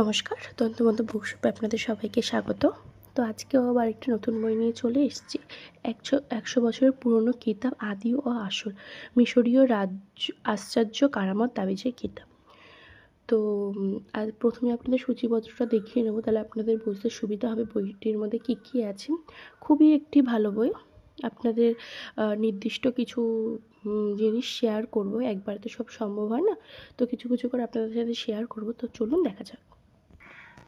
নমস্কার তন্ত্রমন্ত বুকশপে আপনাদের সবাইকে স্বাগত। তো আজকেও আবার একটি নতুন বই নিয়ে চলে এসেছি। একশো একশো বছরের পুরনো কিতাব আদি ও আসল। মিশরীয় রাজ্য, আশ্চর্য কারামত তাবিজের কিতাব। তো আর প্রথমে আপনাদের সূচিপত্রটা দেখিয়ে নেব, তাহলে আপনাদের বুঝতে সুবিধা হবে বইটির মধ্যে কী কী আছে। খুবই একটি ভালো বই। আপনাদের নির্দিষ্ট কিছু জিনিস শেয়ার করব। একবার তো সব সম্ভব হয় না। তো কিছু কিছু করে আপনাদের সাথে শেয়ার করব। তো চলুন দেখা যাক।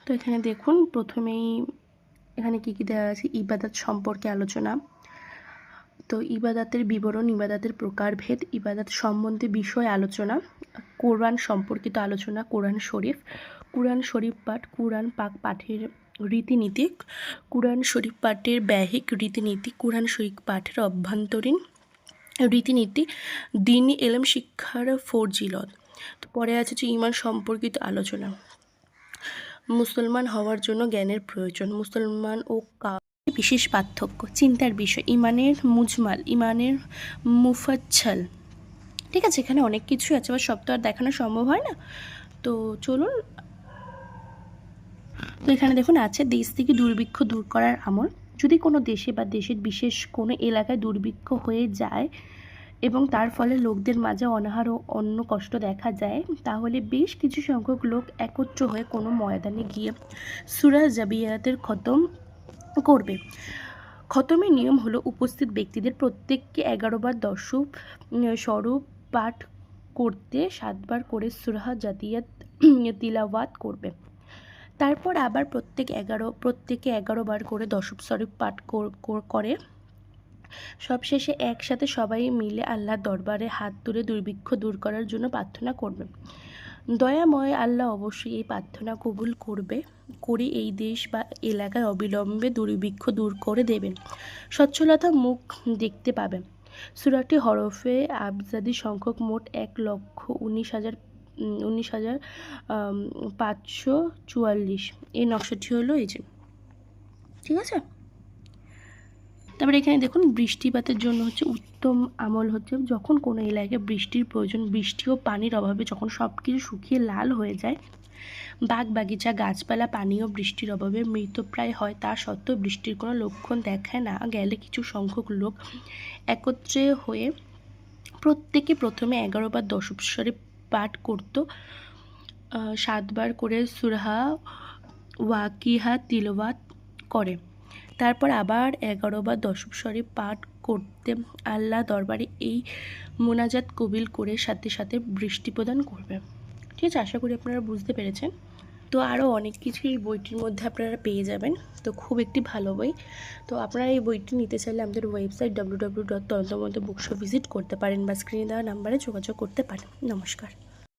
তো এখানে দেখুন, প্রথমেই এখানে কী কী দেওয়া আছে? ইবাদত সম্পর্কে আলোচনা। তো ইবাদাতের বিবরণ, ইবাদাতের প্রকারভেদ, ইবাদাত সম্বন্ধে বিষয় আলোচনা, কোরআন সম্পর্কিত আলোচনা, কোরআন শরীফ কোরআন শরীফ পাঠ, কোরআন পাক পাঠের রীতিনীতি, কোরআন শরীফ পাঠের ব্যহিক রীতিনীতি, কোরআন শরীফ পাঠের অভ্যন্তরীণ রীতিনীতি দিনই এলম শিক্ষার ফরজিলত তো পরে আছে যে ইমান সম্পর্কিত আলোচনা। মুসলমান হওয়ার জন্য জ্ঞানের প্রয়োজন। মুসলমান ও কা বিশেষ পার্থক্য, চিন্তার বিষয়। ইমানের মুজমাল, ইমানের মুফাচ্ছাল। ঠিক আছে, এখানে অনেক কিছু আছে আবার সব তো আর দেখানো সম্ভব হয় না। তো চলুন। তো এখানে দেখুন, আছে দেশ থেকে দুর্ভিক্ষ দূর করার আমল। যদি কোনো দেশে বা দেশের বিশেষ কোনো এলাকায় দুর্ভিক্ষ হয়ে যায় এবং তার ফলে লোকদের মাঝে অনাহার ও অন্য কষ্ট দেখা যায়, তাহলে বেশ কিছু সংখ্যক লোক একত্র হয়ে কোনো ময়দানে গিয়ে সুরা জাবিয়াতের খতম করবে। খতমের নিয়ম হলো উপস্থিত ব্যক্তিদের প্রত্যেককে এগারো বার দর্শক স্বরূপ পাঠ করতে সাতবার করে সুরাহা জাতিয়াত তিলাওয়াত করবে। তারপর আবার প্রত্যেক এগারো, প্রত্যেকে এগারো বার করে দশম স্বরূপ পাঠ করে সবশেষে একসাথে সবাই মিলে আল্লাহর দরবারে হাত তুলে দুর্ভিক্ষ দূর করার জন্য প্রার্থনা করবে। দয়াময় আল্লাহ অবশ্যই এই প্রার্থনা কবুল করবে, করে এই দেশ বা এলাকায় অবিলম্বে দুর্ভিক্ষ দূর করে দেবেন। সচ্ছলতা মুখ দেখতে পাবেন। সুরাটি হরফে আবজাদি সংখ্যক মোট এক লক্ষ উনিশ হাজার উনিশ হাজার পাঁচশো চুয়াল্লিশ। এই নকশাটি হলো এই যে। ঠিক আছে? তারপরে এখানে দেখুন, বৃষ্টিপাতের জন্য হচ্ছে উত্তম আমল হচ্ছে যখন কোনো এলাকায় বৃষ্টির প্রয়োজন, বৃষ্টি ও পানির অভাবে যখন সব কিছু শুকিয়ে লাল হয়ে যায় বাগ বাগিচা গাছপালা, পানি ও বৃষ্টির অভাবে মৃতপ্রায় হয়। তা সত্ত্বেও বৃষ্টির কোনো লক্ষণ দেখায় না গেলে কিছু সংখ্যক লোক একত্রে হয়ে প্রত্যেকে প্রথমে এগারো বার দশস্বরে পাঠ করতো। সাতবার করে সুরহা, ওয়াকিহা, তিলওয়াত করে। তারপর আবার এগারো বার দশম স্বরে পাঠ করতে আল্লাহ দরবারে এই মোনাজাত কবিল করে সাথে সাথে বৃষ্টি প্রদান করবে। ঠিক আছে? আশা করি আপনারা বুঝতে পেরেছেন। তো আরও অনেক কিছু এই বইটির মধ্যে আপনারা পেয়ে যাবেন। তো খুব একটি ভালো বই। তো আপনারা এই বইটি নিতে চাইলে আমাদের ওয়েবসাইট ডাব্লু ডাব্লু ডট তন্ত্রমন্ত্র বুকশো ভিজিট করতে পারেন বা স্ক্রিনে দেওয়া নাম্বারে যোগাযোগ করতে পারেন। নমস্কার।